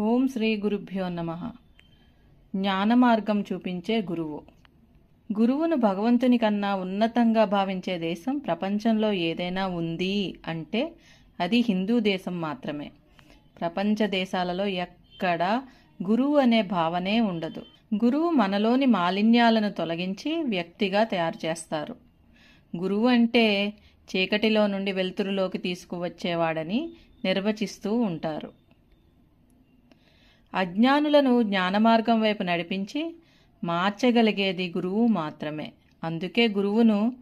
ఓం శ్రీ గురుభ్యో నమ. జ్ఞాన మార్గం చూపించే గురువు. గురువును భగవంతుని కన్నా ఉన్నతంగా భావించే దేశం ప్రపంచంలో ఏదైనా ఉంది అంటే అది హిందూ దేశం మాత్రమే. ప్రపంచ దేశాలలో ఎక్కడా గురువు అనే భావనే ఉండదు. గురువు మనలోని మాలిన్యాలను తొలగించి వ్యక్తిగా తయారు చేస్తారు. గురువు అంటే చీకటిలో నుండి వెలుతురులోకి తీసుకువచ్చేవాడని నిర్వచిస్తూ ఉంటారు. అజ్ఞానులను జ్ఞానమార్గం వైపు నడిపించి మార్చగలిగేది గురువు మాత్రమే. అందుకే గురువును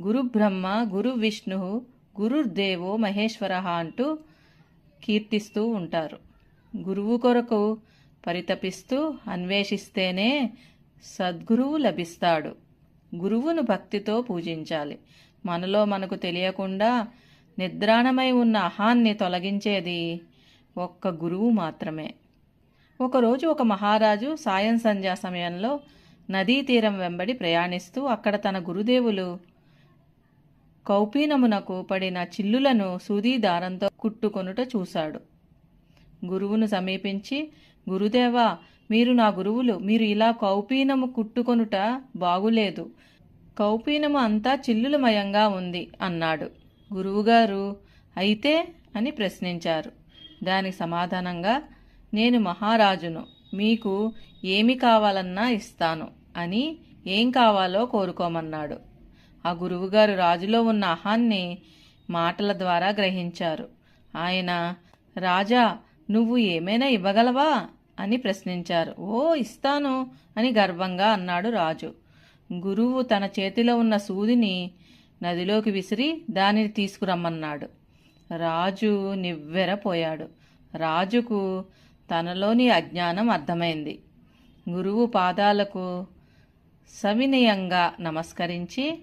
గురు బ్రహ్మ గురు విష్ణు గురుర్దేవో మహేశ్వర అంటూ కీర్తిస్తూ ఉంటారు. గురువు కొరకు పరితపిస్తూ అన్వేషిస్తేనే సద్గురువు లభిస్తాడు. గురువును భక్తితో పూజించాలి. మనలో మనకు తెలియకుండా నిద్రాణమై ఉన్న అహాన్ని తొలగించేది ఒక్క గురువు మాత్రమే. ఒకరోజు ఒక మహారాజు సాయం సంధ్యా సమయంలో నదీ తీరం వెంబడి ప్రయాణిస్తూ అక్కడ తన గురుదేవులు కౌపీనమునకు పడిన చిల్లులను సూదీ దారంతో కుట్టుకొనుట చూశాడు. గురువును సమీపించి గురుదేవా మీరు నా గురువులు మీరు ఇలా కౌపీనము కుట్టుకొనుట బాగులేదు. కౌపీనము అంతా చిల్లులమయంగా ఉంది అన్నాడు. గురువుగారు అయితే అని ప్రశ్నించారు. దానికి సమాధానంగా నేను మహారాజును మీకు ఏమి కావాలన్నా ఇస్తాను అని ఏం కావాలో కోరుకోమన్నాడు. ఆ గురువుగారు రాజులో ఉన్న అహాన్ని మాటల ద్వారా గ్రహించారు. ఆయన రాజా నువ్వు ఏమైనా ఇవ్వగలవా? అని ప్రశ్నించారు. ఓ ఇస్తాను అని గర్వంగా అన్నాడు రాజు. గురువు తన చేతిలో ఉన్న సూదిని నదిలోకి విసిరి దానిని తీసుకురమ్మన్నాడు. రాజు నివ్వెరపోయాడు. రాజుకు తనలోని అజ్ఞానం అర్థమైంది. గురువు పాదాలకు సవినయంగా నమస్కరించి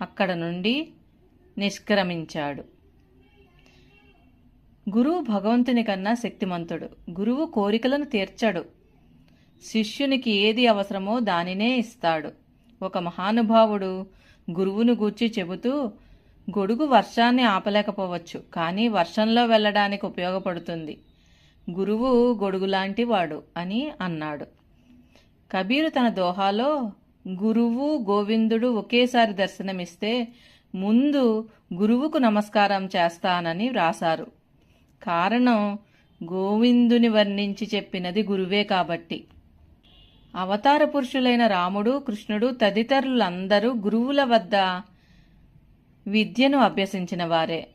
అక్కడ నుండి నిష్క్రమించాడు. గురువు భగవంతుని కన్నా శక్తిమంతుడు. గురువు కోరికలను తీర్చడు. శిష్యునికి ఏది అవసరమో దానినే ఇస్తాడు. ఒక మహానుభావుడు గురువును గూర్చి చెబుతూ గొడుగు వర్షాన్ని ఆపలేకపోవచ్చు కానీ వర్షంలో వెళ్ళడానికి ఉపయోగపడుతుంది. గురువు గొడుగులాంటి వాడు అని అన్నాడు. కబీరు తన దోహాలో గురువు గోవిందుడు ఒకేసారి దర్శనమిస్తే ముందు గురువుకు నమస్కారం చేస్తానని వ్రాసారు కారణం గోవిందుని వర్ణించి చెప్పినది గురువే కాబట్టి. అవతార పురుషులైన రాముడు కృష్ణుడు తదితరులందరూ గురువుల వద్ద విద్యను అభ్యసించిన వారే.